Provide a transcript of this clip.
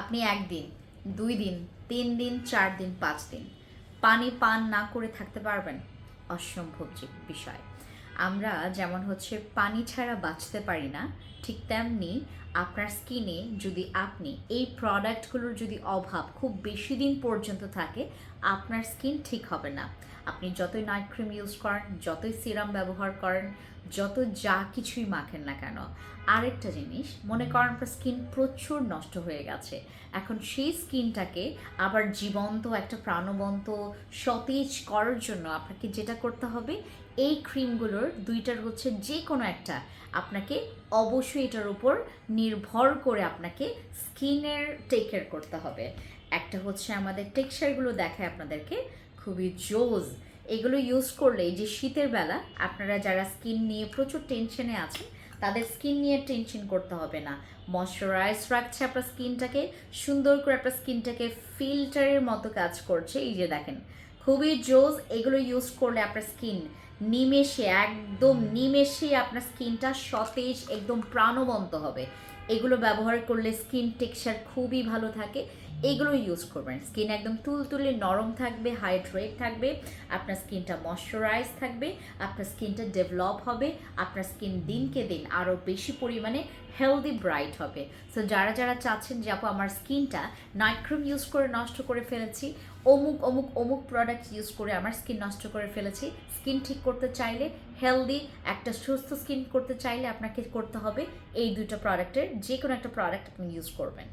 আপনি একদিন, দুই দিন, তিন দিন, চার দিন, পাঁচ দিন পানি পান না করে থাকতে পারবেন? অসম্ভব যে বিষয়। আমরা যেমন হচ্ছে পানি ছাড়া বাঁচতে পারি না, ঠিক তেমনি আপনার স্কিনে যদি আপনি এই প্রোডাক্টগুলোর যদি অভাব খুব বেশি দিন পর্যন্ত থাকে, আপনার স্কিন ঠিক হবে না। আপনি যতই নাইট ক্রিম ইউজ করেন, যতই সিরাম ব্যবহার করেন, যত যা কিছুই মাখেন না কেন, আরেকটা জিনিস, মনে করেন আপনার স্কিন প্রচুর নষ্ট হয়ে গেছে। এখন সেই স্কিনটাকে আবার জীবন্ত, একটা প্রাণবন্ত, সতেজ করার জন্য আপনাকে যেটা করতে হবে, এই ক্রিমগুলোর দুইটার হচ্ছে যে কোনো একটা আপনাকে অবশ্যই এটার উপর নির্ভর করে আপনাকে স্কিনের টেক কেয়ার করতে হবে। একটা হচ্ছে আমাদের টেক্সচারগুলো দেখায় আপনাদেরকে খুবই জোজ এগুলো ইউজ করলে যে শীতের বেলা আপনারা যারা স্কিন নিয়ে প্রচুর টেনশনে আছেন, তাদের স্কিন নিয়ে টেনশন করতে হবে না। ময়শ্চারাইজ রাখছে আপনার স্কিনটাকে সুন্দর করে আপনার স্কিনটাকে ফিল্টারের মতো কাজ করছে। এই যে দেখেন, খুবই জোজ এগুলো ইউজ করলে আপনার স্কিন নিমেষে, একদম নিমেষে আপনার স্কিনটা সতেজ, একদম প্রাণবন্ত হবে। এগুলো ব্যবহার করলে স্কিন টেক্সচার খুবই ভালো থাকে। এগুলো ইউজ করবেন। স্কিন একদম তুলতুলে নরম থাকবে হাইড্রেট থাকবে, আপনার স্কিনটা ময়শ্চারাইজ থাকবে, আপনার স্কিনটা ডেভেলপ হবে, আপনার স্কিন দিনকে দিন আরও বেশি পরিমাণে হেলদি ব্রাইট হবে। সো যারা যারা চাচ্ছেন যে, আপু, আমার স্কিনটা নাইট ক্রিম ইউজ করে নষ্ট করে ফেলেছি, অমুক অমুক অমুক প্রোডাক্ট ইউজ করে আমার স্কিন নষ্ট করে ফেলেছি স্কিন ঠিক করতে চাইলে হেলদি একটা সুস্থ স্কিন করতে চাইলে আপনাকে করতে হবে, এই দুটো প্রোডাক্টের যে কোনো একটা প্রোডাক্ট আপনি ইউজ করবেন।